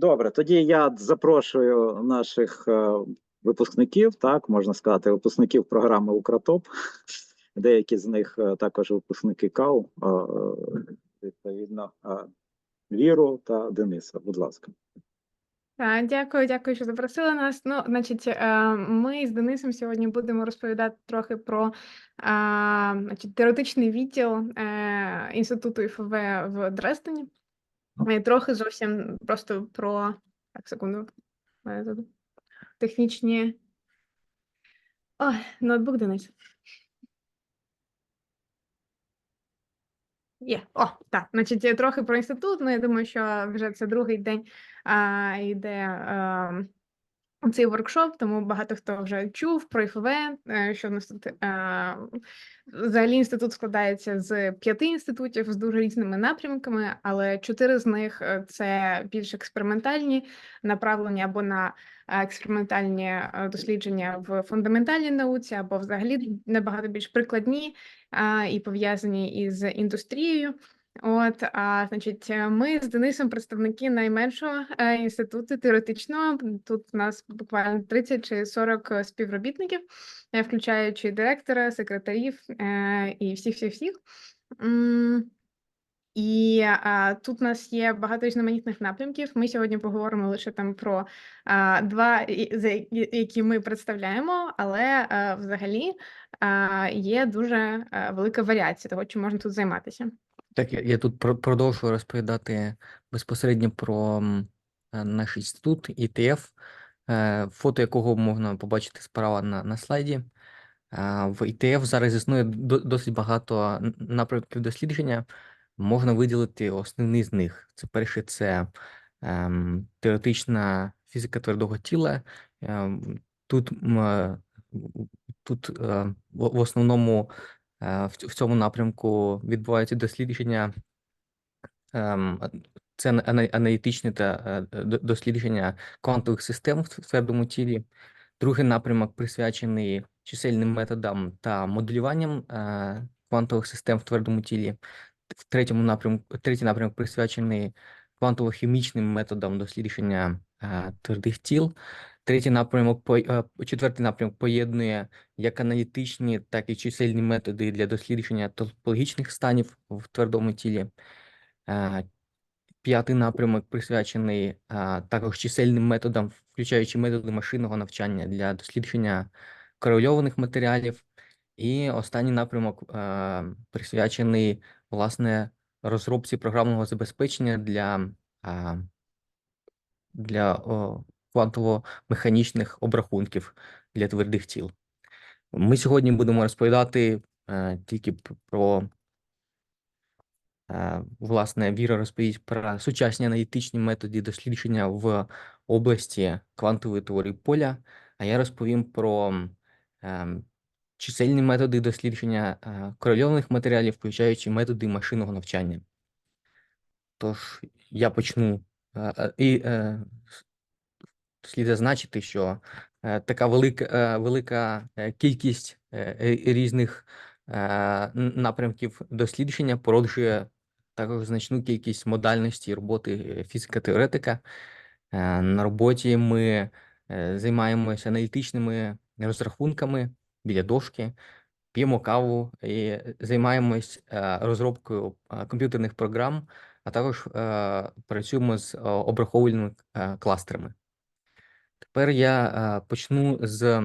Добре, тоді я запрошую наших е, випускників, так можна сказати, випускників програми Укратоп. Деякі з них е, також випускники КАУ, е, відповідно, Віру та Дениса. Будь ласка. Дякую, дякую, що запросили нас. Ну, значить, ми з Денисом сьогодні будемо розповідати трохи про значить, теоретичний відділ Інституту ІФВ в Дрездені. Трохи зовсім просто про. Так, секунду. Технічні. Ой, ноутбук Денис. Є, о, так. Значить, трохи про інститут. Ну, я думаю, що вже це другий день а, йде а, цей воркшоп, тому багато хто вже чув про ІФВ, е, що в нас тут а, взагалі інститут складається з п'яти інститутів з дуже різними напрямками, але чотири з них е, це більш експериментальні, направлені або на е, експериментальні е, дослідження в фундаментальній науці, або взагалі набагато більш прикладні і пов'язані із індустрією. От, а, значить, е, ми з Денисом представники найменшого е, інституту теоретичного. Тут у нас буквально 30 чи 40 співробітників, е, включаючи директора, секретарів і всіх-всіх-всіх. І а, тут у нас є багато різноманітних напрямків. Ми сьогодні поговоримо лише там про а, два, які ми представляємо, але а, взагалі а, є дуже велика варіація того, чим можна тут займатися. Так, я, я тут про- продовжую розповідати безпосередньо про е, наш інститут ІТФ, е, фото якого можна побачити справа на, на слайді. Е, В ІТФ зараз існує досить багато напрямків дослідження. Можна виділити основний з них. Це перше, це ем, теоретична фізика твердого тіла. Ем, Тут, м, е, тут е, в, основному в, цьому напрямку відбуваються дослідження. ем, Це ана- ана- аналітичне та е, дослідження квантових систем в твердому тілі. Другий напрямок присвячений чисельним методам та моделюванням е, квантових систем в твердому тілі. В третьому напрямку, третій напрямок присвячений квантово-хімічним методам дослідження е, твердих тіл. Третій напрямок, е, четвертий напрямок поєднує як аналітичні, так і чисельні методи для дослідження топологічних станів в твердому тілі. Е, П'ятий напрямок присвячений також чисельним методам, включаючи методи машинного навчання для дослідження корельованих матеріалів. І останній напрямок присвячений власне розробці програмного забезпечення для, для квантово-механічних обрахунків для твердих тіл. Ми сьогодні будемо розповідати е, тільки про Е, Власне, Віра розповість про сучасні аналітичні методи дослідження в області квантової теорії поля, а я розповім про ем, чисельні методи дослідження е, корельованих матеріалів, включаючи методи машинного навчання. Тож я почну е, е, і е, слід зазначити, що е, така велика, е, велика е, кількість різних напрямків дослідження породжує також значну кількість модальності роботи фізика-теоретика. На роботі ми займаємося аналітичними розрахунками біля дошки, п'ємо каву і займаємось розробкою комп'ютерних програм, а також працюємо з обраховувальними кластерами. Тепер я почну з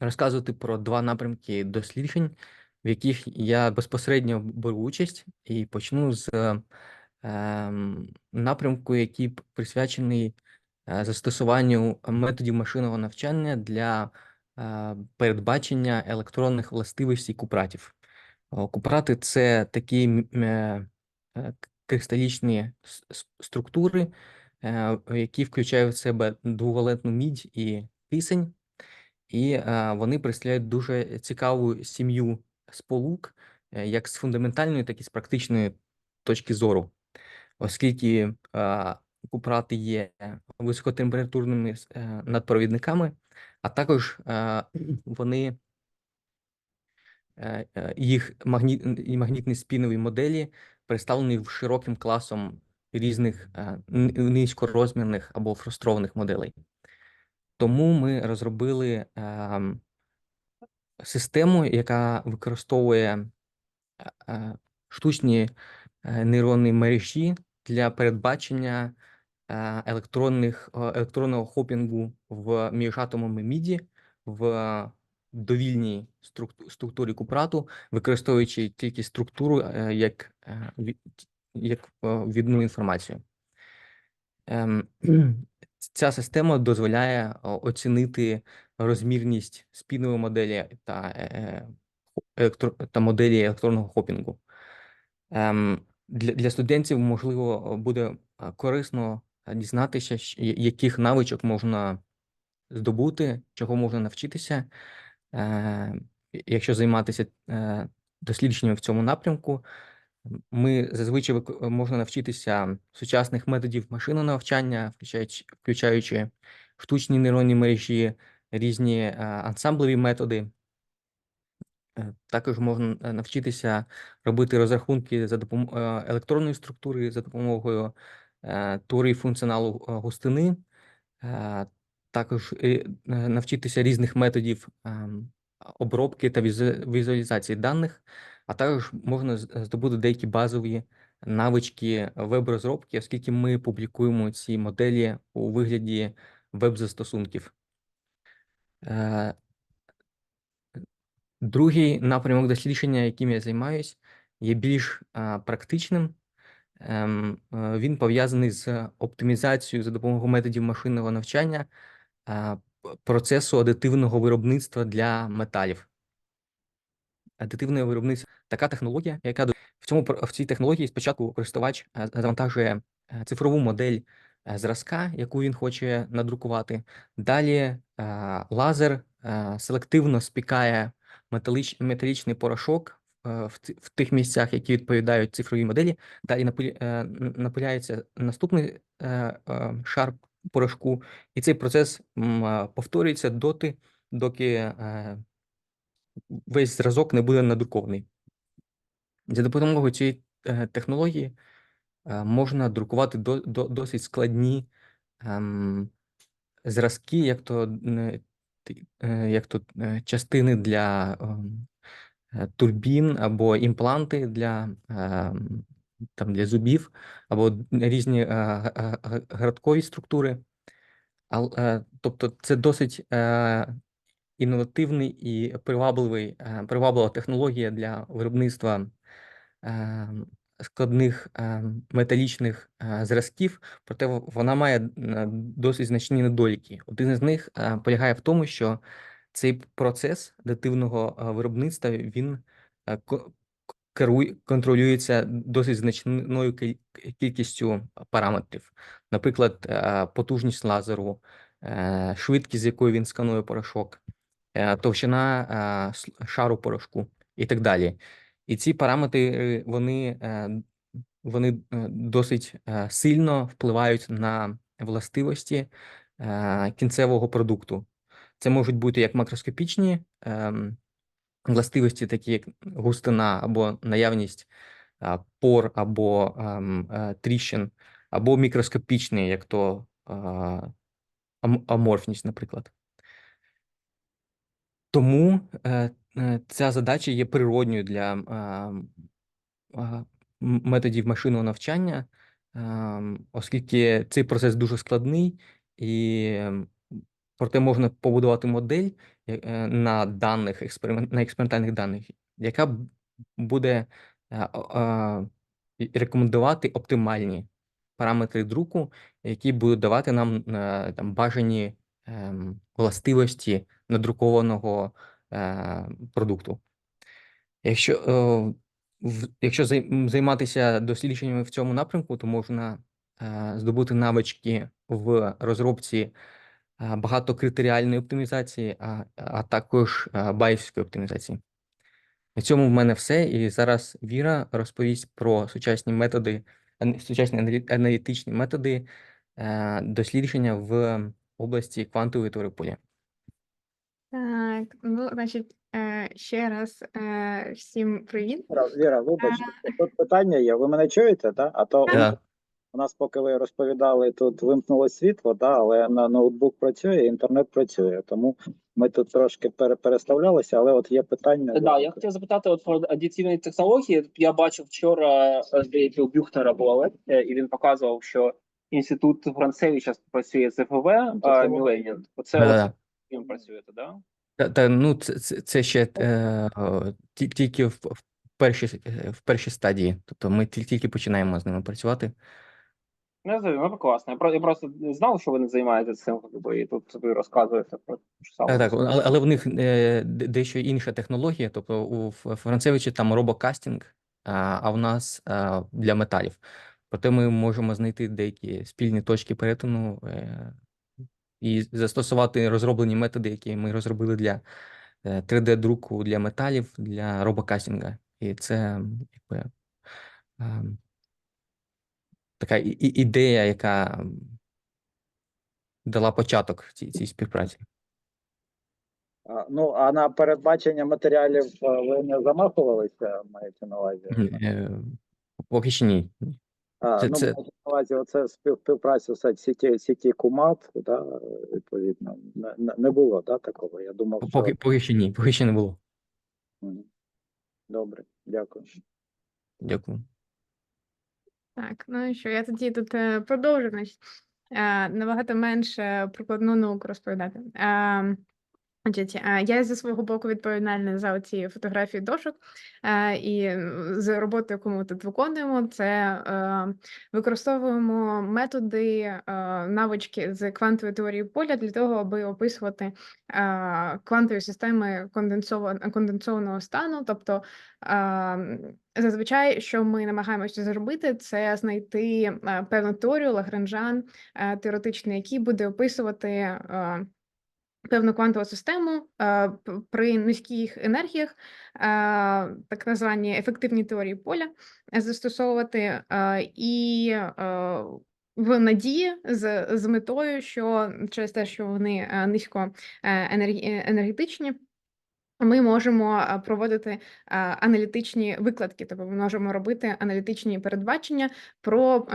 розказувати про два напрямки досліджень, в яких я безпосередньо беру участь, і почну з ем, напрямку, який присвячений е, застосуванню методів машинного навчання для е, передбачення електронних властивостей купратів. Купрати це такі е, кристалічні структури, е, які включають в себе двовалентну мідь і кисень. І е, вони представляють дуже цікаву сім'ю сполук, е, як з фундаментальної, так і з практичної точки зору, оскільки купрати є високотемпературними надпровідниками, а також вони їх магніт, і магнітні спінові моделі представлені широким класом різних е, низькорозмірних або фрустрованих моделей. Тому ми розробили ем, систему, яка використовує е, штучні е, нейронні мережі для передбачення електронних, електронного хопінгу в міжатомами міді в довільній структурі купрату, використовуючи тільки структуру як, як е, відну інформацію. Ем, Ця система дозволяє оцінити розмірність спільної моделі та, е, та моделі електронного хопінгу. Ем, Для, студентів, можливо, буде е, корисно е, дізнатися, яких навичок можна здобути, чого можна навчитися, е, якщо займатися е, дослідженнями в цьому напрямку. Ми зазвичай можна навчитися сучасних методів машинного навчання, включаючи, штучні нейронні мережі, різні е, ансамблеві методи. Е, Також можна е, навчитися робити розрахунки за допомогою електронної структури за допомогою теорії функціоналу густини, також навчитися різних методів ем, обробки та візуалізації даних, а також можна здобути деякі базові навички веб-розробки, оскільки ми публікуємо ці моделі у вигляді веб-застосунків. Е, Другий напрямок дослідження, яким я займаюсь, є більш практичним. Ем, е, Він пов'язаний з оптимізацією за допомогою методів машинного навчання процесу адитивного виробництва для металів. Адитивне виробництво така технологія, яка в цьому в цій технології спочатку користувач е, завантажує е, цифрову модель е, зразка, яку він хоче надрукувати. Далі лазер селективно спікає металіч, металічний порошок в, тих місцях, які відповідають цифровій моделі. Далі напиляється наступний шар порошку, і цей процес повторюється доти, доки весь зразок не буде надрукований. За допомогою цієї е, технології е, можна друкувати до, до, досить складні ем, зразки, як то, е, як то частини для ем, турбін або імпланти для, там, для зубів, або різні градкові структури. Тобто це досить інновативний і привабливий, е, приваблива технологія для виробництва е, складних е, металічних зразків, проте вона має досить значні недоліки. Один із них полягає в тому, що цей процес адитивного е, виробництва він керує, контролюється досить значною кіль- кількістю параметрів. Наприклад, потужність лазеру, швидкість, з якою він сканує порошок, товщина е, шару порошку і так далі. І ці параметри е, вони, е, вони е, досить е, сильно впливають на властивості е, кінцевого продукту. Це можуть бути як макроскопічні ем, властивості, такі як густина або наявність пор або ем, е, тріщин, або мікроскопічні, як то аморфність, наприклад. Тому е, е, ця задача є природньою для а, а, м- методів машинного навчання, ем, оскільки цей процес дуже складний, і ем, проте можна побудувати модель е, е, на даних на експериментальних даних, яка буде е, рекомендувати оптимальні параметри друку, які будуть давати нам е, там бажані ем, властивості надрукованого е, продукту. Якщо, е, в- якщо займатися дослідженнями в цьому напрямку, то можна е, здобути навички в розробці е, багатокритеріальної оптимізації, а, а також е, байфської оптимізації. На цьому в мене все. І зараз Віра розповість про сучасні методи, сучасні аналітичні методи е, дослідження в області квантової теорії поля. Так, ну, значить, е, ще раз е, всім привіт. Віра, Віра, вибачте, тут питання є. Ви мене чуєте, так? А то Е, У нас, поки ви розповідали, тут вимкнуло світло, да, але на ноутбук працює, інтернет працює. Тому ми тут трошки пере- переставлялися, але от є питання. Да, я хотів запитати от про аддитивні технології. Я бачив вчора, е, здається, у Бюхтера була лекція, і він показував, що інститут Францевича працює з ФВ Міленіум. Оце Да-да-да. от він працюєте, да? Та, та ну це, це, це ще е, тільки в, в першій е, в першій стадії. Тобто ми тільки, тільки починаємо з ними працювати. Не знаю, ну класно. Я, про- я просто знав, що ви не займаєтесь цим, якби, і тут ви розказуєте про саме. Так, так, але, але в них е, дещо інша технологія. Тобто у Францевичі там робокастинг, а, а в нас а, для металів. Проте ми можемо знайти деякі спільні точки перетину е, і застосувати розроблені методи, які ми розробили для 3D-друку для металів, для робокастинга. І це якби, ем, така ідея, яка дала початок цій, цій співпраці. Ну, а на передбачення матеріалів е, ви не замахувалися, маєте на увазі? Е, Поки що ні. А, Це- ну, це- на увазі, оце спів- співпрацю з сіті, сіті Кумат, да, відповідно, не, не- було да, такого. Я думав, що... Поки, поки що ні, поки що не було. Добре, дякую. Дякую. Так, ну і що, я тоді тут е, продовжу, значить, е, набагато менше прикладну науку розповідати. Я зі свого боку відповідальна за ці фотографії дошок, і з роботою, яку ми тут виконуємо, це використовуємо методи, навички з квантової теорії поля для того, аби описувати квантові системи конденсованого стану. Тобто, зазвичай, що ми намагаємося зробити, це знайти певну теорію Лагранжан, теоретичний, який буде описувати. Певну квантову систему е, при низьких енергіях, е, так названі ефективні теорії поля, е, застосовувати і в надії з, з метою, що через те, що вони низько енергетичні, ми можемо проводити аналітичні викладки, тобто ми можемо робити аналітичні передбачення про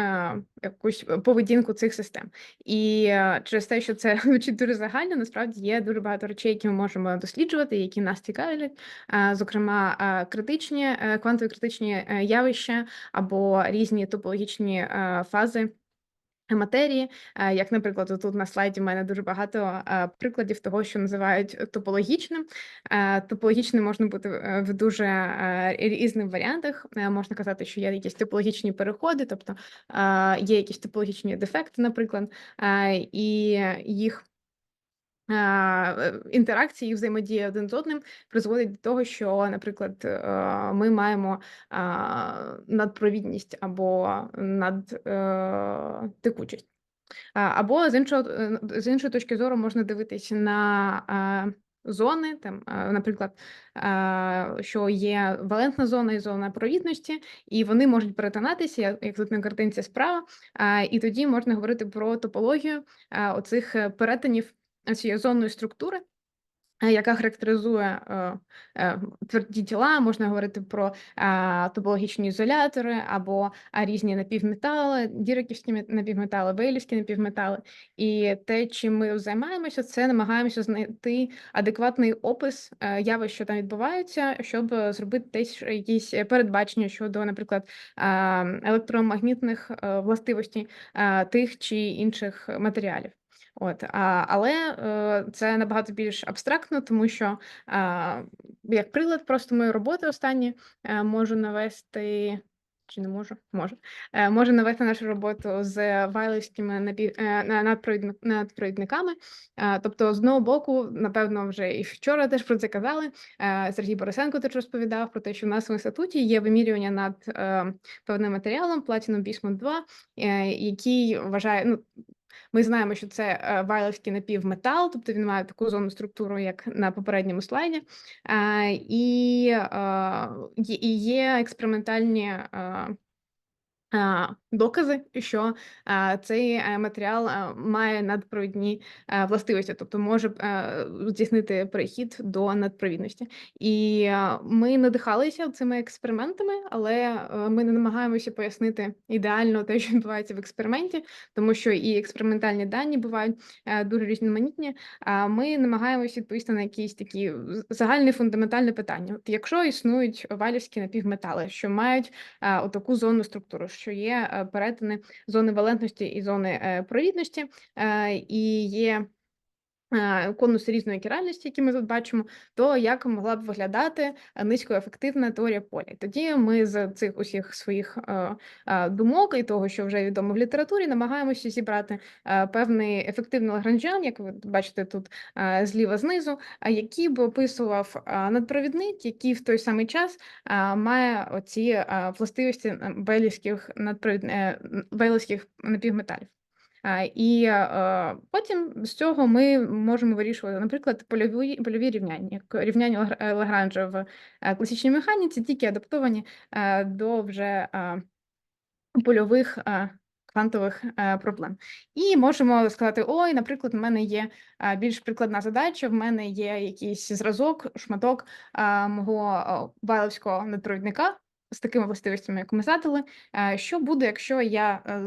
якусь поведінку цих систем. І е, через те, що це звучить дуже загально, насправді є дуже багато речей, які ми можемо досліджувати, які нас цікавлять, зокрема, критичні е, квантові критичні е, явища або різні топологічні фази. Матерії, е, як, наприклад, тут на слайді в мене дуже багато е, прикладів того, що називають топологічним. Е, Топологічним можна бути в дуже різних варіантах. Можна казати, що є якісь топологічні переходи, тобто є якісь топологічні дефекти, наприклад, і їх інтеракції, їх взаємодія один з одним призводить до того, що, наприклад, е, ми маємо е, надпровідність або надтекучість. Або з іншого, е, з іншої точки зору можна дивитися на е, зони, там, е, наприклад, е, що є валентна зона і зона провідності, і вони можуть перетинатися, як- тут на картинці справа, е, і тоді можна говорити про топологію е, оцих е, перетинів цієї зонної структури. е, Яка характеризує е, е, тверді тіла, можна говорити про топологічні ізолятори або різні напівметали, діраківські напівметали, вейлівські напівметали. І те, чим ми займаємося, це намагаємося знайти адекватний опис явищ, що там відбуваються, щоб зробити десь якісь передбачення щодо, наприклад, електромагнітних властивостей тих чи інших матеріалів. От, а, але е, це набагато більш абстрактно, тому що е, як приклад просто моєї роботи останні е, можу навести. Чи не можу? Можу. Е, можу навести нашу роботу з вайлівськими напів... е, на- надпровідни- надпровідниками. Е, тобто, з одного боку, напевно, вже і вчора теж про це казали. Е, Сергій Борисенко теж розповідав про те, що в нас в інституті є вимірювання над е, певним матеріалом Platinum Bismuth 2, е, який вважає, ну, ми знаємо, що це е, вайловський напівметал, тобто він має таку зону структуру, як на попередньому слайді. І є- експериментальні докази, що цей е, матеріал має надпровідні е, властивості, тобто може е, здійснити перехід до надпровідності. І ми надихалися цими експериментами, але ми не намагаємося пояснити ідеально те, що відбувається в експерименті, тому що і експериментальні дані бувають дуже різноманітні. А ми намагаємося відповісти на якісь такі загальні фундаментальні питання. От якщо існують валівські напівметали, що мають отаку зонну структуру, що є перетини зони валентності і зони е, провідності, е, і є конуси різної керальності, які ми тут бачимо, то як могла б виглядати е, низькоефективна теорія поля. Тоді ми з цих усіх своїх е, е, думок і того, що вже відомо в літературі, намагаємося зібрати е, певний ефективний лагранжіан, як ви бачите тут е, зліва знизу, який би описував е, надпровідник, який в той самий час має оці властивості е, бейлівських надпровід... е, бейлівських напівметалів. І потім з цього ми можемо вирішувати, наприклад, польові, польові рівняння, як рівняння е, Лагранжа в класичній механіці, тільки адаптовані до вже польових квантових проблем. І можемо сказати: ой, наприклад, в мене є більш прикладна задача, в мене є якийсь зразок, шматок мого вайловського надпровідника з такими властивостями, як ми задали. Е, Що буде, якщо я е,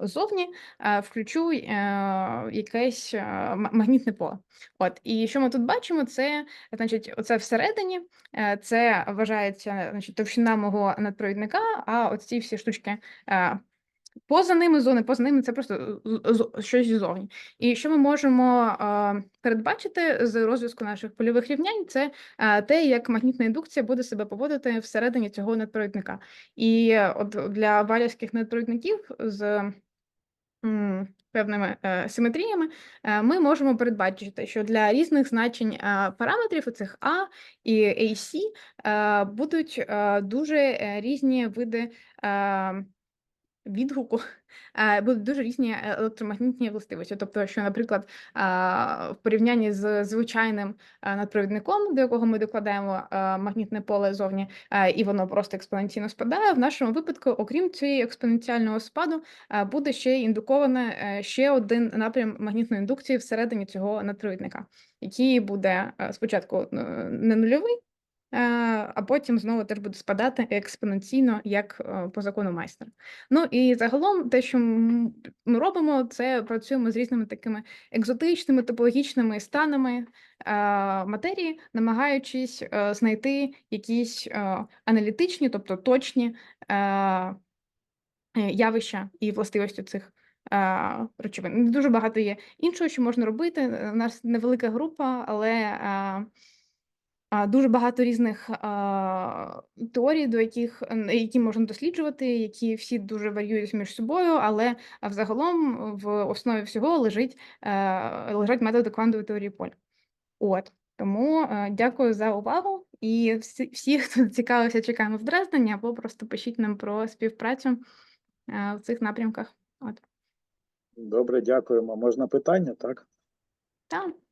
ззовні е, включу якесь магнітне поле? От і що ми тут бачимо, це значить, оце всередині, це вважається значить, товщина мого надпровідника, а оці всі штучки. Е, Поза ними зони, поза ними це просто з- щось ззовні. І що ми можемо е, передбачити з розв'язку наших польових рівнянь, це е, те, як магнітна індукція буде себе поводити всередині цього надпровідника. І е, от для валівських надпровідників з певними е, симетріями е, ми можемо передбачити, що для різних значень е, параметрів, оцих А і AC, е, будуть е, дуже е, різні види. Е, відгуку е, будуть дуже різні е, електромагнітні властивості. Тобто, що, наприклад, в порівнянні з звичайним е, надпровідником, до якого ми докладаємо е, магнітне поле зовні, е, і воно просто експоненційно спадає. В нашому випадку, окрім цієї експоненціального спаду, е, буде ще індуковане е, ще один напрям магнітної індукції всередині цього надпровідника, який буде е, спочатку е, не нульовий. Е, А потім знову теж буде спадати експоненційно, як е, по закону майстра. Ну і загалом, те, що ми робимо, це працюємо з різними такими екзотичними топологічними станами е, матерії, намагаючись е, знайти якісь аналітичні, тобто точні явища і властивості цих. Речовин. Дуже багато є іншого, що можна робити. У нас невелика група, але Дуже багато різних а, теорій, до яких які можна досліджувати, які всі дуже варіюють між собою, але взагалом в основі всього лежить е, лежать методи квантової теорії поля. От тому е, дякую за увагу. І всі, всі, хто цікавився, чекаємо в Дрездені, або просто пишіть нам про співпрацю е, в цих напрямках. От Добре, дякуємо. Можна питання, так? так.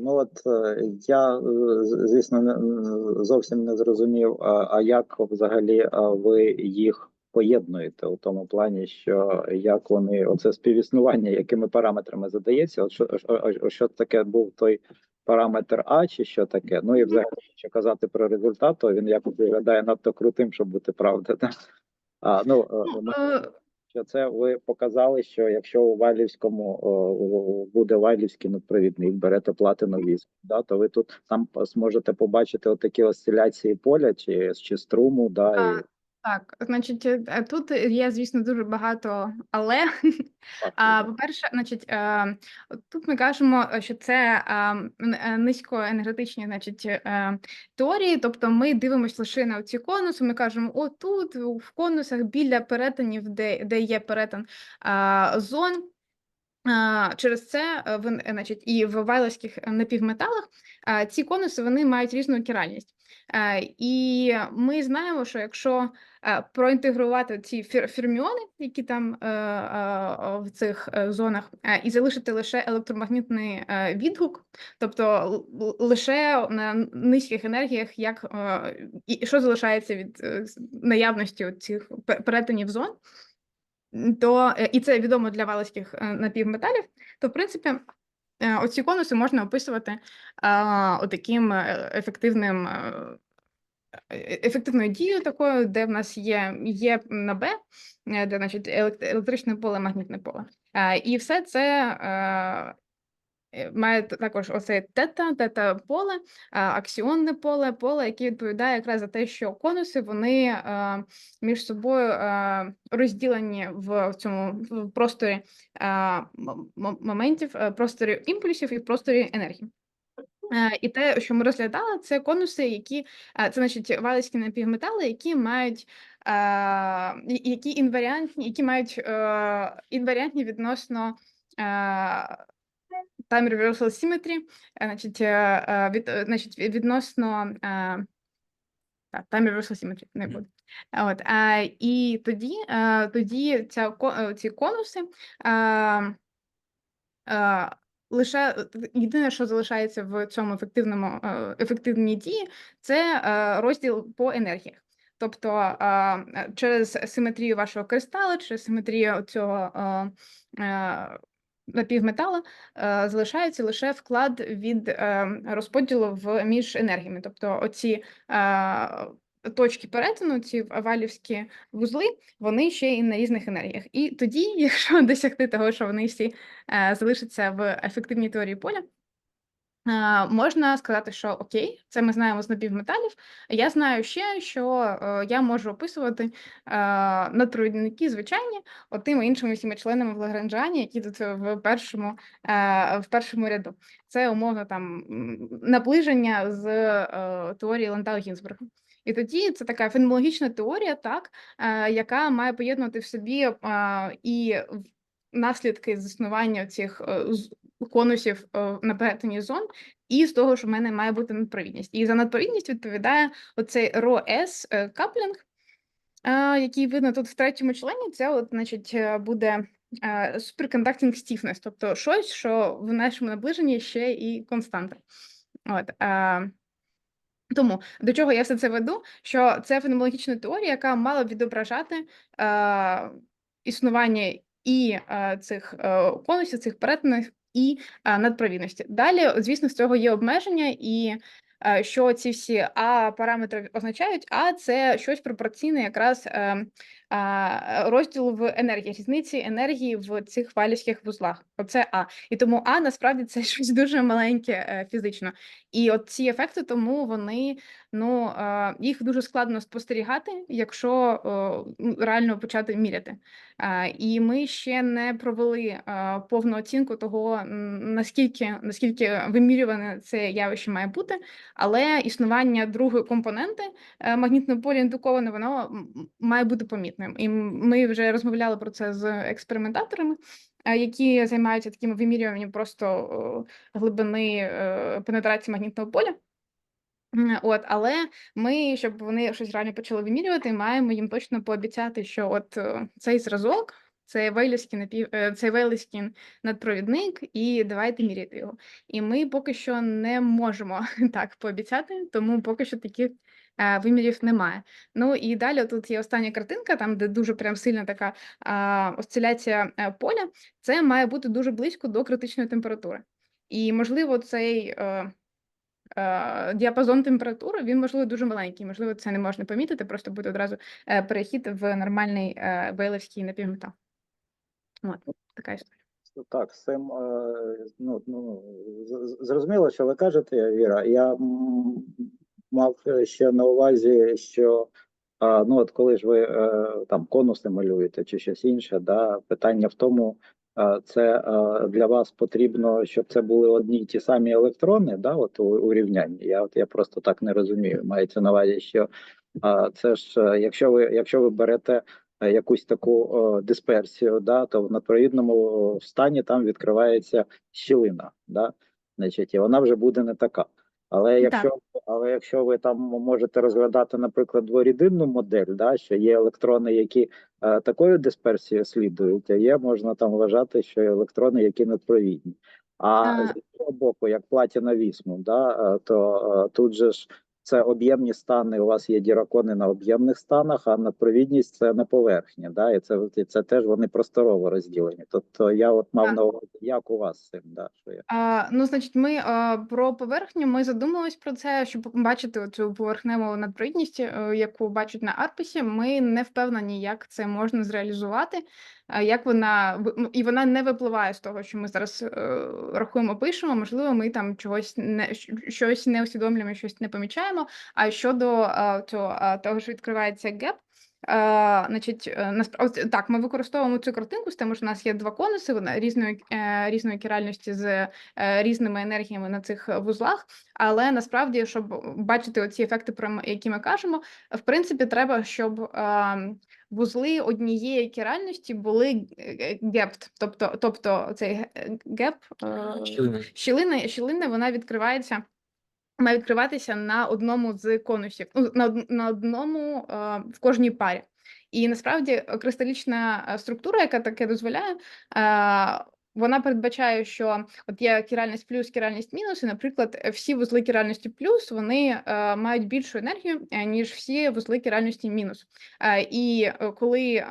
Ну от е, я, е, звісно, не- зовсім не зрозумів, а, як взагалі ви їх поєднуєте у тому плані, що як вони, оце співіснування, якими параметрами задається? От що, що, таке був той параметр А, чи що таке? Ну і взагалі, якщо казати про результат, то він якось виглядає надто крутим, щоб бути правда. так? А, ну, е, ми- Е, що це ви показали, що якщо у Вайлівському о, буде Вайлівський надпровідник, берете платину да, то ви тут там зможете побачити отакі осциляції поля чи, чи струму, да, і Так, значить, е, тут є, звісно, дуже багато але. А, по-перше, значить, е, от тут ми кажемо, е, що це е, е, низькоенергетичні значить, е, теорії, тобто ми дивимося лише на ці конуси, ми кажемо, о, тут в конусах біля перетинів, де, де є перетин е, зон. А, Через це е, вин- е, значить, і в вайловських напівметалах ці конуси вони мають різну керальність. Е, І ми знаємо, що якщо е, проінтегрувати ці ферміони, які там е, е, в цих е, зонах, е, і залишити лише електромагнітний е, відгук, тобто лише на низьких енергіях, як е, і що залишається від е, наявності цих перетинів зон, то е, і це відомо для валицьких е, напівметалів, то в принципі. е, Оці конуси можна описувати а, отаким е, ефективним е, е- ефективною дією такою, де в нас є Є на Б, е, де значить елект- електричне поле, магнітне поле. Е, І все це е, е, має також оце тета, тета поле, е, аксіонне поле, поле, яке відповідає якраз за те, що конуси вони е, між собою е, розділені в цьому в просторі е, моментів, е, просторі імпульсів і просторі енергії. Е, І те, що ми розглядали, це конуси, які е, це значить валицькі напівметали, які мають е, які інваріантні, які мають інваріантні відносно time reversal symmetry, значить, від, значить відносно так, time reversal symmetry не буде. От, е, і тоді, е, тоді ця, ці конуси е, Е, Лише е, єдине, що залишається в цьому ефективному е, ефективній дії, це е, розділ по енергіях. Тобто через симетрію вашого кристалу, через симетрію цього напівметалу е, залишається лише вклад від розподілу в між енергіями. Тобто оці точки перетину, ці валівські вузли, вони ще і на різних енергіях. І тоді, якщо досягти того, що вони всі е, залишаться в ефективній теорії поля. е, Можна сказати, що окей, це ми знаємо з напівметалів. Я знаю ще, що е, я можу описувати надпровідники звичайні отими іншими всіма членами в Лагранжані, які тут в першому, в першому ряду. Це умовно там наближення з теорії Ландау Гінзбурга. І тоді це така феноменологічна теорія, так, е, яка має поєднувати в собі і наслідки заснування цих е, конусів е, на перетині зон, і з того, що в мене має бути надпровідність. І за надпровідність відповідає оцей РОС каплінг, який видно тут в третьому члені. Це, от, значить, буде superconducting stiffness, тобто щось, що в нашому наближенні ще і константа. От, тому до чого я все це веду? Що це феноменологічна теорія, яка мала б відображати е, існування і е, цих е, конусів, цих перетинів, і е, надпровідності. Далі, звісно, з цього є обмеження, і е, що ці всі А параметри означають, а це щось пропорційне якраз е, а, розділу в енергії, різниці енергії в цих валівських вузлах. Оце А. І тому А насправді це щось дуже маленьке е, фізично. І от ці ефекти, тому вони ну їх дуже складно спостерігати, якщо реально почати міряти. І ми ще не провели повну оцінку того, наскільки наскільки вимірюване це явище має бути, але існування другої компоненти е, магнітного поля індуковане, воно має бути помітним. І ми вже розмовляли про це з експериментаторами, е, які займаються такими вимірюванням просто е, глибини е, пенетрації магнітного поля. От, але ми, щоб вони щось реально почали вимірювати, маємо їм точно пообіцяти, що от цей зразок, це вейлівський напів, е, цей вейлівський надпровідник, і давайте міряти його. І ми поки що не можемо так пообіцяти, тому поки що таких вимірів немає. Ну і далі тут є остання картинка, там де дуже прям сильна така осциляція е, поля. Це має бути дуже близько до критичної температури. І можливо, цей. е, е, діапазон температури, він, можливо, дуже маленький. Можливо, це не можна помітити, просто буде одразу перехід в нормальний вейлевський напівметал. От, така історія. Так, з цим ну, ну, зрозуміло, що ви кажете, Віра. Я мав ще на увазі, що ну, от коли ж ви е, там конуси малюєте чи щось інше, да, питання в тому, е, це е, для вас потрібно, щоб це були одні й ті самі електрони, да, от у, у рівнянні. Я от я просто так не розумію. Мається на увазі, що це ж е, якщо ви якщо ви берете е, якусь таку дисперсію, да, то в надпровідному стані там відкривається щілина, да, значить, і вона вже буде не така. Але Так. якщо, але якщо ви там можете розглядати, наприклад, дворідинну модель, да, що є електрони, які е, такою дисперсією слідують, а є, можна там вважати, що є електрони, які надпровідні. А А. з іншого боку, як платіна вісму, да, е, то е, тут же ж це об'ємні стани. У вас є діракони на об'ємних станах, а надпровідність це на поверхні. Да, і це, і це теж вони просторово розділені. Тобто я от мав Так. на увазі, як у вас з цим, да, що я. А, ну, значить, ми а, про поверхню ми задумались про це, щоб бачити цю поверхневу надпровідність, е, яку бачать на Арпісі. Ми не впевнені, як це можна зреалізувати, як вона і вона не випливає з того, що ми зараз е, рахуємо, пишемо. Можливо, ми там чогось не щось не усвідомлюємо, щось не помічаємо. А щодо цього того, що відкривається геп. Е, значить, е, так, ми використовуємо цю картинку з тим, що у нас є два конуси вона різної е, різної керальності з е, різними енергіями на цих е, вузлах. Але насправді, щоб бачити оці ефекти, про які ми кажемо, в принципі, треба, щоб е, вузли однієї керальності були гепт, тобто, тобто цей ге- геп щілини, Щілина. щілина, щілина вона відкривається. Має відкриватися на одному з конусів, ну, на, на одному е, в кожній парі. І насправді е, кристалічна е, структура, яка таке дозволяє, е, вона передбачає, що от є кіральність плюс, кіральність мінус, і, наприклад, е, всі вузли кіральності плюс вони е, мають більшу енергію, е, ніж всі вузли кіральності мінус. Е, і е, коли е,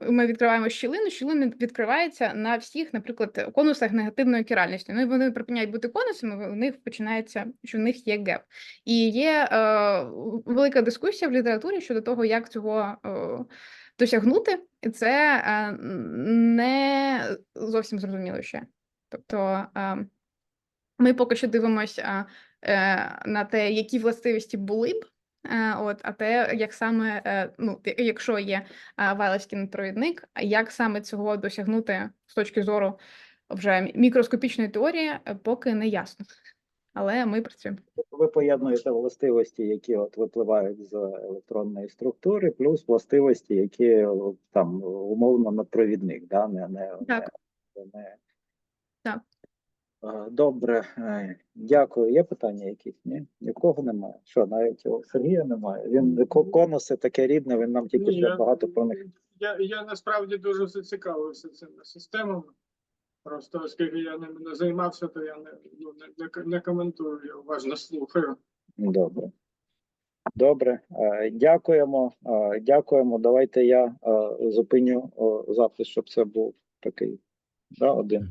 ми відкриваємо щілину, щілина відкривається на всіх, наприклад, конусах негативної кіральності. Ну і вони припиняють бути конусами, у них починається, що в них є геп. І є е, велика дискусія в літературі щодо того, як цього е, досягнути, це е, не зовсім зрозуміло ще. Тобто е, ми поки що дивимося е, на те, які властивості були б. От, а те, як саме, ну, якщо є вайловський непровідник, як саме цього досягнути з точки зору вже мікроскопічної теорії, поки не ясно. Але ми працюємо. Ви поєднуєте властивості, які от випливають з електронної структури, плюс властивості, які там умовно надпровідник, да? не, не, Так. не, не... Так. Е, Добре, е, дякую. Є питання якісь? Ні? Нікого немає. Що, навіть у Сергія немає. Він конуси таке рідне, він нам тільки Ні, я- багато про них. Я, я насправді дуже зацікавився цими системами. Просто оскільки я ним не займався, то я не, ну, не, не, не коментую, я уважно слухаю. Добре. Добре, е, дякуємо. е, Дякуємо. Давайте я е, зупиню запис, щоб це був такий да, один.